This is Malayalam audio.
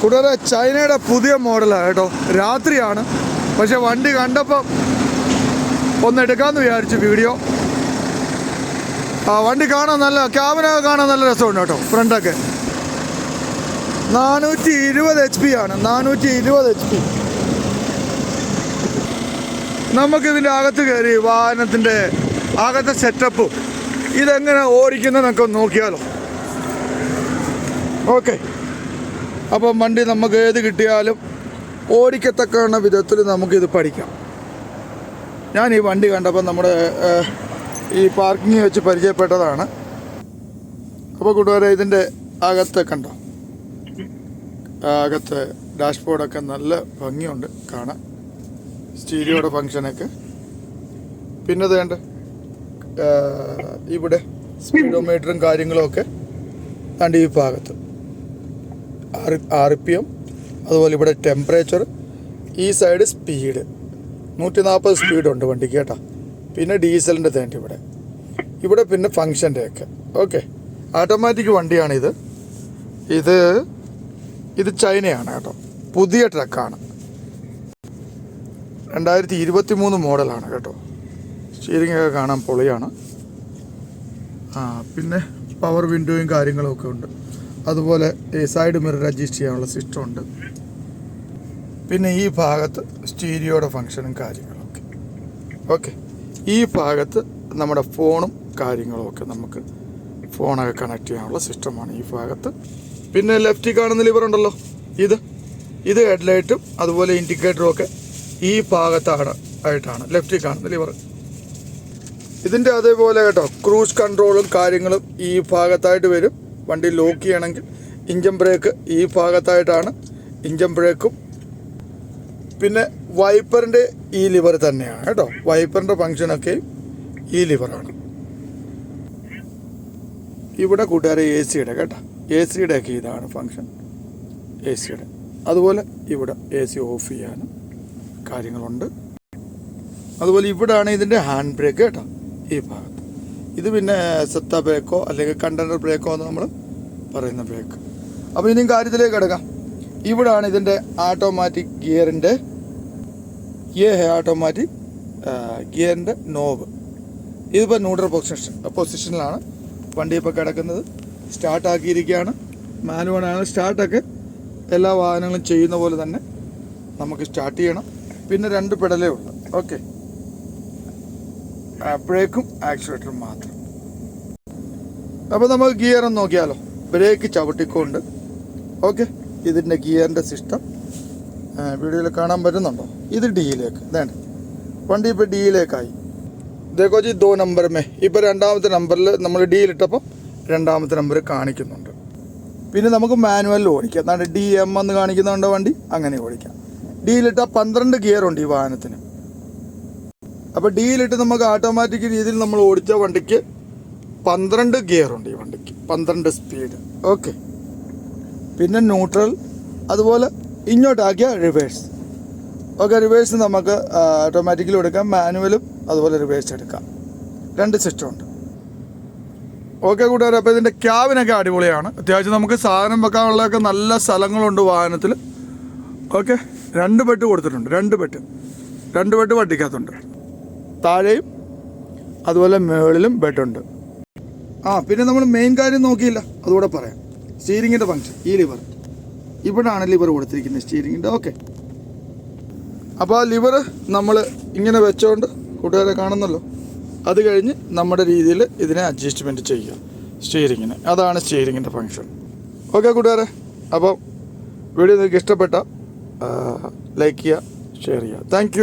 കൂടാതെ ചൈനയുടെ പുതിയ മോഡലാണ് കേട്ടോ രാത്രിയാണ്. പക്ഷെ വണ്ടി കണ്ടപ്പോൾ ഒന്ന് എടുക്കാമെന്ന് വിചാരിച്ചു വീഡിയോ. ആ വണ്ടി കാണാൻ നല്ല ക്യാബിനൊക്കെ കാണാൻ നല്ല രസമുണ്ട് കേട്ടോ ഫ്രണ്ടൊക്കെ. നാനൂറ്റി ഇരുപത് എച്ച് പി ആണ് നാനൂറ്റി ഇരുപത് എച്ച് പി നമുക്കിതിന്റെ അകത്ത് കയറി വാഹനത്തിന്റെ അകത്തെ സെറ്റപ്പും ഇതെങ്ങനെ ഓടിക്കുന്നതെന്നൊക്കെ നോക്കിയാലോ. ഓക്കെ അപ്പം വണ്ടി നമുക്ക് ഏത് കിട്ടിയാലും ഓടിക്കത്തക്ക വിധത്തിൽ നമുക്കിത് പഠിക്കാം. ഞാൻ ഈ വണ്ടി കണ്ടപ്പോൾ നമ്മുടെ ഈ പാർക്കിംഗ് വെച്ച് പരിചയപ്പെട്ടതാണ്. അപ്പോൾ കൂട്ടുകാരെ ഇതിന്റെ അകത്തെ കണ്ടോ? അകത്തെ ഡാഷ്ബോർഡൊക്കെ നല്ല ഭംഗിയുണ്ട് കാണാൻ. സ്റ്റീരിയോയുടെ ഫങ്ഷനൊക്കെ പിന്നെ വേണ്ട ഇവിടെ സ്പീഡോമീറ്ററും കാര്യങ്ങളും ഒക്കെ കണ്ട് ഈ ഭാഗത്ത്. ആർ ആർ പി എം അതുപോലെ ഇവിടെ ടെമ്പറേച്ചർ ഈ സൈഡ് സ്പീഡ് നൂറ്റി നാൽപ്പത് സ്പീഡുണ്ട് വണ്ടിക്ക് കേട്ടോ. പിന്നെ ഡീസലിന്റെ തേണ്ട ഇവിടെ. ഇവിടെ പിന്നെ ഫങ്ഷന്റെ ഒക്കെ. ഓക്കെ ഓട്ടോമാറ്റിക് വണ്ടിയാണിത്. ഇത് ഇത് ചൈനയാണ് കേട്ടോ. പുതിയ ട്രക്കാണ് രണ്ടായിരത്തി ഇരുപത്തി മൂന്ന് മോഡലാണ് കേട്ടോ. സ്റ്റിയറിംഗ് ഒക്കെ കാണാൻ പൊളിയാണ്. ആ പിന്നെ പവർ വിൻഡോയും കാര്യങ്ങളും ഒക്കെ ഉണ്ട്. അതുപോലെ ഈ സൈഡ് മിറർ അഡ്ജസ്റ്റ് ചെയ്യാനുള്ള സിസ്റ്റം ഉണ്ട്. പിന്നെ ഈ ഭാഗത്ത് സ്റ്റീരിയോയുടെ ഫങ്ഷനും കാര്യങ്ങളൊക്കെ ഓക്കെ ഈ ഭാഗത്ത് നമ്മുടെ ഫോണും കാര്യങ്ങളും ഒക്കെ നമുക്ക് ഫോണൊക്കെ കണക്ട് ചെയ്യാനുള്ള സിസ്റ്റമാണ് ഈ ഭാഗത്ത്. പിന്നെ ലെഫ്റ്റിൽ കാണുന്ന ലിവർ ഉണ്ടല്ലോ? ഇത്. ഇത് ഹെഡ്ലൈറ്റും അതുപോലെ ഇൻഡിക്കേറ്ററും ഒക്കെ ഈ ഭാഗത്താണ് ആയിട്ടാണ്. ലെഫ്റ്റിൽ കാണുന്ന ലിവർ ഇതിന്റെ അതേപോലെ കേട്ടോ ക്രൂസ് കൺട്രോളും കാര്യങ്ങളും ഈ ഭാഗത്തായിട്ട് വരും. വണ്ടി ലോക്ക് ചെയ്യണമെങ്കിൽ ഇഞ്ചൻ ബ്രേക്ക് ഈ ഭാഗത്തായിട്ടാണ് ഇഞ്ചൻ ബ്രേക്കും പിന്നെ വൈപ്പറിന്റെ ഈ ലിവർ തന്നെയാണ് കേട്ടോ. വൈപ്പറിന്റെ ഫങ്ഷനൊക്കെ ഈ ലിവറാണ് ഇവിടെ കൂട്ടുകാരെ എ സിയുടെ കേട്ടോ. എ സിയുടെ ഒക്കെ ഇതാണ് ഫങ്ഷൻ എ സിയുടെ അതുപോലെ ഇവിടെ എ സി ഓഫ് ചെയ്യാനും കാര്യങ്ങളുണ്ട്. അതുപോലെ ഇവിടാണ് ഇതിന്റെ ഹാൻഡ് ബ്രേക്ക് കേട്ടോ. ഈ ഭാഗത്ത് ഇത് പിന്നെ സെത്ത ബ്രേക്കോ അല്ലെങ്കിൽ കണ്ടെയ്നർ ബ്രേക്കോ എന്ന് നമ്മൾ പറയുന്ന ബ്രേക്ക് അപ്പോൾ ഇനിയും കാര്യത്തിലേക്ക് കിടക്കാം. ഇവിടാണ് ഇതിന്റെ ആട്ടോമാറ്റിക് ഗിയറിന്റെ ഈ ഓട്ടോമാറ്റിക് ഗിയറിന്റെ നോബ് ഇതിപ്പോൾ ന്യൂട്രൽ പൊസിഷൻ പൊസിഷനിലാണ് വണ്ടി ഇപ്പോൾ കിടക്കുന്നത്. സ്റ്റാർട്ടാക്കിയിരിക്കുകയാണ് മാനുവലാണ് സ്റ്റാർട്ടൊക്കെ എല്ലാ വാഹനങ്ങളും ചെയ്യുന്ന പോലെ തന്നെ നമുക്ക് സ്റ്റാർട്ട് ചെയ്യണം. പിന്നെ രണ്ട് പെടലേ ഉള്ളൂ. ഓക്കെ ബ്രേക്കും ആക്സിലേറ്ററും മാത്രം. അപ്പോൾ നമുക്ക് ഗിയർ ഒന്ന് നോക്കിയാലോ? ബ്രേക്ക് ചവിട്ടിക്കൊണ്ട്. ഓക്കെ? ഇതിന്റെ ഗിയറിന്റെ സിസ്റ്റം വീഡിയോയിൽ കാണാൻ പറ്റുന്നുണ്ടോ? ഇത് ഡിയിലേക്ക്. ഇതാണ് വണ്ടി ഇപ്പോൾ ഡിയിലേക്കായി. ഇതേക്കോ ജി ദോ നമ്പർ മേ. ഇപ്പോൾ രണ്ടാമത്തെ നമ്പറിൽ നമ്മൾ ഡിയിലിട്ടപ്പോൾ രണ്ടാമത്തെ നമ്പർ കാണിക്കുന്നുണ്ട്. പിന്നെ നമുക്ക് മാനുവലിൽ ഓടിക്കാം. എന്താണ് ഡി എം എന്ന് കാണിക്കുന്നുണ്ടോ വണ്ടി? അങ്ങനെ ഓടിക്കാം. ഡിയിലിട്ടാൽ പന്ത്രണ്ട് ഗിയർ ഉണ്ട് ഈ വാഹനത്തിന്. അപ്പോൾ ഡിയിലിട്ട് നമുക്ക് ഓട്ടോമാറ്റിക് രീതിയിൽ നമ്മൾ ഓടിച്ച വണ്ടിക്ക് പന്ത്രണ്ട് ഉണ്ട് ഈ വണ്ടിക്ക്. പന്ത്രണ്ട് സ്പീഡ് ഓക്കെ പിന്നെ ന്യൂട്രൽ അതുപോലെ ഇങ്ങോട്ടാക്കിയ റിവേഴ്സ് ഓക്കെ റിവേഴ്സ് നമുക്ക് ഓട്ടോമാറ്റിക്കലി എടുക്കാം. മാനുവലും അതുപോലെ റിവേഴ്സ് എടുക്കാം. രണ്ട് സിസ്റ്റം ഉണ്ട്. ഓക്കെ കൂട്ടുകാർ അപ്പോൾ ഇതിന്റെ ക്യാബിനൊക്കെ അടിപൊളിയാണ്. അത്യാവശ്യം നമുക്ക് സാധനം വെക്കാനുള്ളതൊക്കെ നല്ല സ്ഥലങ്ങളുണ്ട് വാഹനത്തിൽ ഓക്കെ രണ്ട് ബെഡ് കൊടുത്തിട്ടുണ്ട്. രണ്ട് ബെഡ് രണ്ട് ബെഡ് വണ്ടിക്കകത്തുണ്ട്. താഴെയും അതുപോലെ മുകളിലും ബെഡുണ്ട് ആ പിന്നെ നമ്മൾ മെയിൻ കാര്യം നോക്കിയില്ല. അതുകൂടെ പറയാം. സ്റ്റീരിങ്ങിന്റെ ഫങ്ഷൻ ഈ ലിവർ ഇവിടാണ് ലിവർ കൊടുത്തിരിക്കുന്നത് സ്റ്റീരിങ്ങിന്റെ ഓക്കെ അപ്പോൾ ആ ലിവർ നമ്മൾ ഇങ്ങനെ വെച്ചുകൊണ്ട് കൂട്ടുകാരെ കാണുന്നല്ലോ. അത് കഴിഞ്ഞ് നമ്മുടെ രീതിയിൽ ഇതിനെ അഡ്ജസ്റ്റ്മെന്റ് ചെയ്യുക സ്റ്റീരിങ്ങിന് അതാണ് സ്റ്റീരിങ്ങിന്റെ ഫങ്ഷൻ ഓക്കെ കൂട്ടുകാരെ. അപ്പോൾ വീഡിയോ നിങ്ങൾക്ക് ഇഷ്ടപ്പെട്ട ലൈക്ക് ചെയ്യുക ഷെയർ ചെയ്യുക. താങ്ക്